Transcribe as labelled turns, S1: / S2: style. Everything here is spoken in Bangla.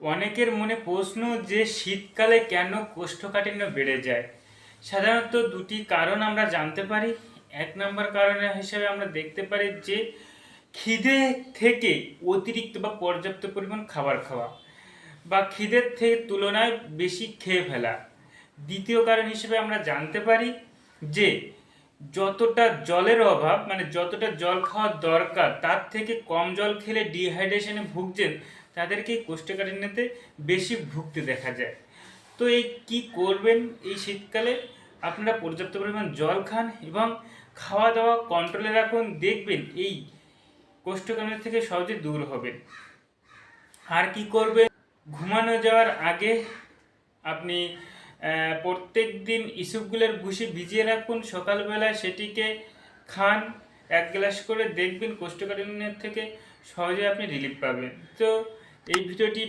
S1: অনেকের মনে প্রশ্ন যে শীতকালে কেন কোষ্ঠকাঠিন্য বেড়ে যায়। সাধারণত দুটি কারণ আমরা জানতে পারি। এক নম্বর কারণ হিসেবে আমরা দেখতে পারি যে খিদে থেকে অতিরিক্ত বা পর্যাপ্ত পরিমাণ খাবার খাওয়া বা খিদের থেকে তুলনায় বেশি খেয়ে ফেলা। দ্বিতীয় কারণ হিসেবে আমরা জানতে পারি যে যতটা জলের অভাব মানে যতটা জল খাওয়ার দরকার, তার থেকে কম জল খেলে ডিহাইড্রেশনে ভুগছেন, তাদেরকে কোষ্ঠকাঠিন্যতে বেশি ভুগতে দেখা যায়। তো এই কি করবেন এই শীতকালে? আপনারা পর্যাপ্ত পরিমাণ জল খান এবং খাওয়া দাওয়া কন্ট্রোলে রাখুন, দেখবেন এই কোষ্ঠকাঠিন্য থেকে সহজে দূর হবেন। আর কি করবেন? ঘুমানো যাওয়ার আগে আপনি প্রত্যেক দিন ইসুপগুলের ভুসি ভিজিয়ে রাখুন। সকালবেলায় সেটিকে খান, এক গ্লাস করে দেখবেন কোষ্ঠকাঠিন্যের থেকে সহজে আপনি রিলিফ পাবেন। তো এই ভিডিওটি